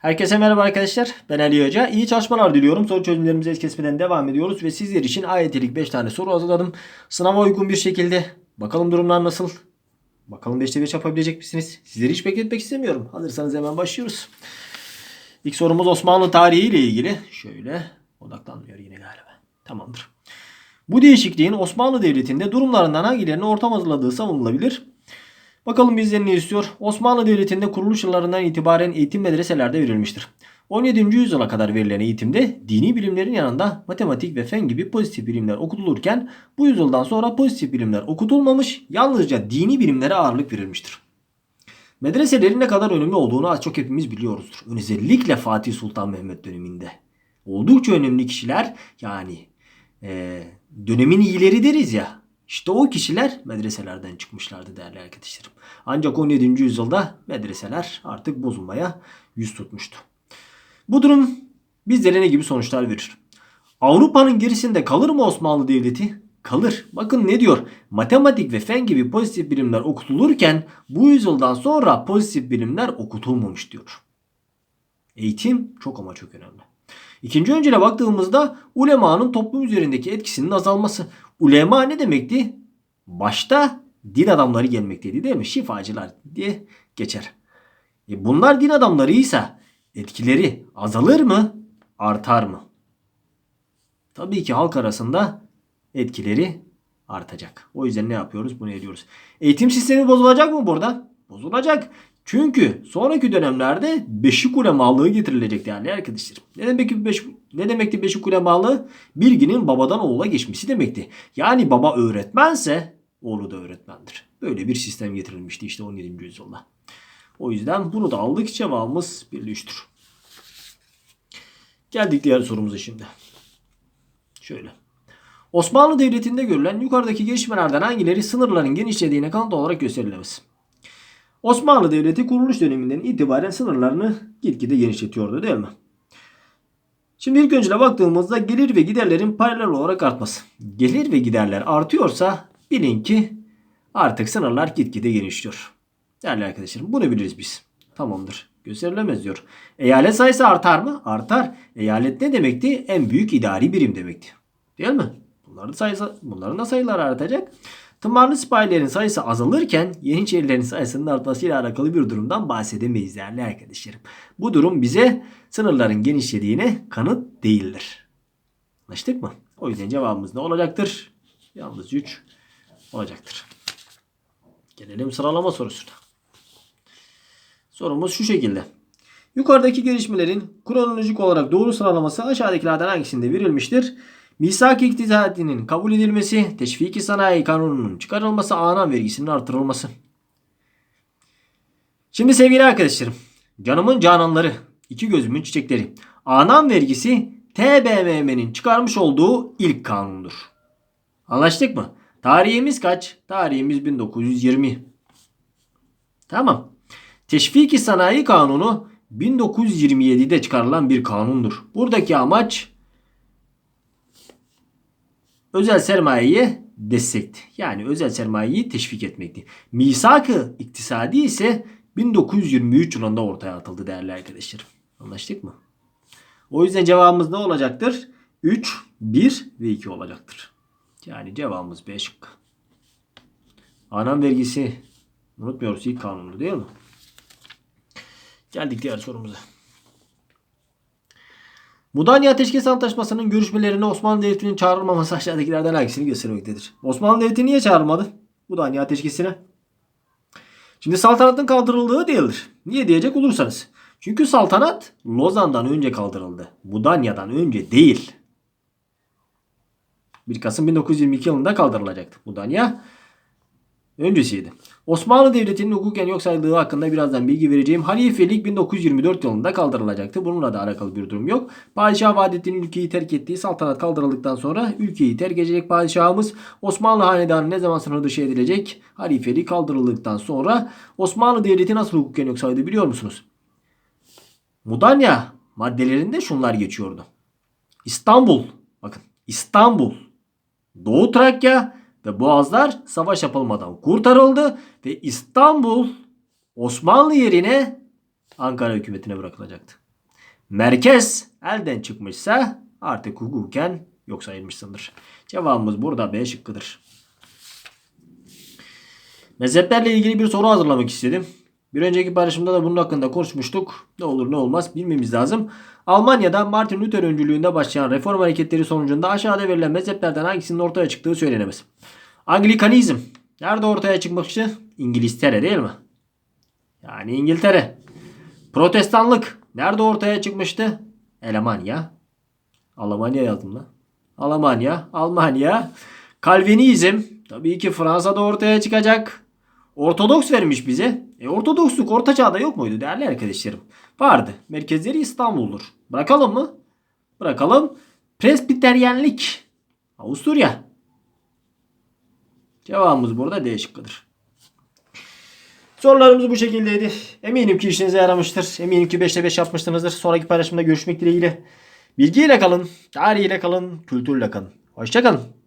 Herkese merhaba arkadaşlar. Ben Ali Hoca. İyi çalışmalar diliyorum. Soru çözümlerimize es kesmeden devam ediyoruz ve sizler için ayetilik 5 tane soru hazırladım. Sınava uygun bir şekilde. Bakalım durumlar nasıl? Bakalım 5'te 5 yapabilecek misiniz? Sizleri hiç bekletmek istemiyorum. Hazırsanız hemen başlıyoruz. İlk sorumuz Osmanlı tarihi ile ilgili. Şöyle odaklanmıyor yine galiba. Tamamdır. Bu değişikliğin Osmanlı Devleti'nde durumlarından hangilerinin ortam hazırladığı savunulabilir? Bakalım bizden ne istiyor? Osmanlı Devleti'nde kuruluş yıllarından itibaren eğitim medreselerde verilmiştir. 17. yüzyıla kadar verilen eğitimde dini bilimlerin yanında matematik ve fen gibi pozitif bilimler okutulurken bu yüzyıldan sonra pozitif bilimler okutulmamış, yalnızca dini bilimlere ağırlık verilmiştir. Medreselerin ne kadar önemli olduğunu az çok hepimiz biliyoruzdur. Özellikle Fatih Sultan Mehmet döneminde. Oldukça önemli kişiler yani eee, dönemin iyileri deriz ya. İşte o kişiler medreselerden çıkmışlardı değerli arkadaşlarım. Ancak 17. yüzyılda medreseler artık bozulmaya yüz tutmuştu. Bu durum bizlere ne gibi sonuçlar verir? Avrupa'nın gerisinde kalır mı Osmanlı Devleti? Kalır. Bakın ne diyor? Matematik ve fen gibi pozitif bilimler okutulurken bu yüzyıldan sonra pozitif bilimler okutulmamış diyor. Eğitim çok ama çok önemli. İkinci öncüle baktığımızda ulemanın toplum üzerindeki etkisinin azalması. Ulema ne demekti? Başta din adamları gelmekteydi değil mi? Şifacılar diye geçer. E bunlar din adamlarıysa etkileri azalır mı? Artar mı? Tabii ki halk arasında etkileri artacak. O yüzden ne yapıyoruz? Bunu ediyoruz. Eğitim sistemi bozulacak mı burada? Bozulacak. Çünkü sonraki dönemlerde beşik ulemalığı getirilecek değerli arkadaşlarım. Ne demek beş, ne demekti beşik ulemalığı? Bilginin babadan oğula geçmesi demekti. Yani baba öğretmense oğlu da öğretmendir. Böyle bir sistem getirilmişti işte 17. yüzyılda. O yüzden bunu da aldık cevabımız 1 ile 3'tür. Geldik diğer sorumuza şimdi. Şöyle. Osmanlı Devleti'nde görülen yukarıdaki gelişmelerden hangileri sınırların genişlediğine kanıt olarak gösterilemez? Osmanlı Devleti kuruluş döneminden itibaren sınırlarını gitgide genişletiyordu değil mi? Şimdi ilk önce baktığımızda gelir ve giderlerin paralel olarak artması. Gelir ve giderler artıyorsa bilin ki artık sınırlar gitgide genişliyor. Değerli arkadaşlarım bunu biliriz biz. Tamamdır. Gösterilemez diyor. Eyalet sayısı artar mı? Artar. Eyalet ne demekti? En büyük idari birim demekti. Değil mi? Bunların sayısı, bunların da sayıları artacak. Tımarlı sipahilerin sayısı azalırken Yeniçerilerin sayısının artmasıyla alakalı bir durumdan bahsedemeyiz değerli arkadaşlarım. Bu durum bize sınırların genişlediğine kanıt değildir. Anlaştık mı? O yüzden cevabımız ne olacaktır? Yalnız 3 olacaktır. Gelelim sıralama sorusuna. Sorumuz şu şekilde. Yukarıdaki gelişmelerin kronolojik olarak doğru sıralaması aşağıdakilerden hangisinde verilmiştir? Misak iktisadinin kabul edilmesi, teşviki sanayi kanununun çıkarılması, ana vergisinin artırılması. Şimdi sevgili arkadaşlarım, canımın cananları, iki gözümün çiçekleri. Anam vergisi TBMM'nin çıkarmış olduğu ilk kanundur. Anlaştık mı? Tarihimiz kaç? Tarihimiz 1920. Tamam. Teşviki sanayi kanunu 1927'de çıkarılan bir kanundur. Buradaki amaç özel sermayeye destekti. Yani özel sermayeyi teşvik etmekti. Misak-ı iktisadi ise 1923 yılında ortaya atıldı değerli arkadaşlarım. Anlaştık mı? O yüzden cevabımız ne olacaktır? 3, 1 ve 2 olacaktır. Yani cevabımız B şıkkı. Anam vergisi unutmuyoruz ilk kanunu değil mi? Geldik diğer sorumuza. Mudanya Ateşkes Antlaşması'nın görüşmelerine Osmanlı Devleti'nin çağrılmaması aşağıdakilerden hangisini göstermektedir? Osmanlı Devleti niye çağrılmadı? Mudanya Ateşkesi'ne. Şimdi saltanatın kaldırıldığı değildir. Niye diyecek olursanız. Çünkü saltanat Lozan'dan önce kaldırıldı. Mudanya'dan önce değil. 1 Kasım 1922 yılında kaldırılacaktı. Mudanya öncesiydi. Osmanlı Devleti'nin hukuken yok sayıldığı hakkında birazdan bilgi vereceğim. Halifelik 1924 yılında kaldırılacaktı. Bununla da alakalı bir durum yok. Padişah Vahdettin'in ülkeyi terk ettiği saltanat kaldırıldıktan sonra ülkeyi terk edecek padişahımız Osmanlı Hanedanı ne zaman sınır dışı edilecek? Halifeliği kaldırıldıktan sonra Osmanlı Devleti nasıl hukuken yok sayıldı biliyor musunuz? Mudanya maddelerinde şunlar geçiyordu. İstanbul, bakın İstanbul, Doğu Trakya ve Boğazlar savaş yapılmadan kurtarıldı ve İstanbul Osmanlı yerine Ankara hükümetine bırakılacaktı. merkez elden çıkmışsa artık hukuken yok sayılmışsındır. Cevabımız burada B şıkkıdır. Mezheplerle ilgili bir soru hazırlamak istedim. Bir önceki paylaşımda da bunun hakkında konuşmuştuk. Ne olur ne olmaz bilmemiz lazım. Almanya'da Martin Luther öncülüğünde başlayan reform hareketleri sonucunda aşağıda verilen mezheplerden hangisinin ortaya çıktığı söylenemez. Anglikanizm. Nerede ortaya çıkmıştı? İngiltere değil mi? Yani İngiltere. Protestanlık. Nerede ortaya çıkmıştı? Almanya. Almanya yazdım lan. Almanya, Almanya. Kalvinizm tabii ki Fransa'da ortaya çıkacak. Ortodoks vermiş bize. E Ortodoksluk orta çağda yok muydu değerli arkadaşlarım? Vardı. Merkezleri İstanbul'dur. Bırakalım mı? Bırakalım. Presbiteryenlik. Avusturya. Cevabımız burada D şıkkıdır. Sorularımız bu şekildeydi. Eminim ki işinize yaramıştır. Eminim ki 5'te 5 yapmışsınızdır. Sonraki paylaşımda görüşmek dileğiyle. Bilgiyle kalın, tarihiyle kalın, kültürle kalın. Hoşçakalın.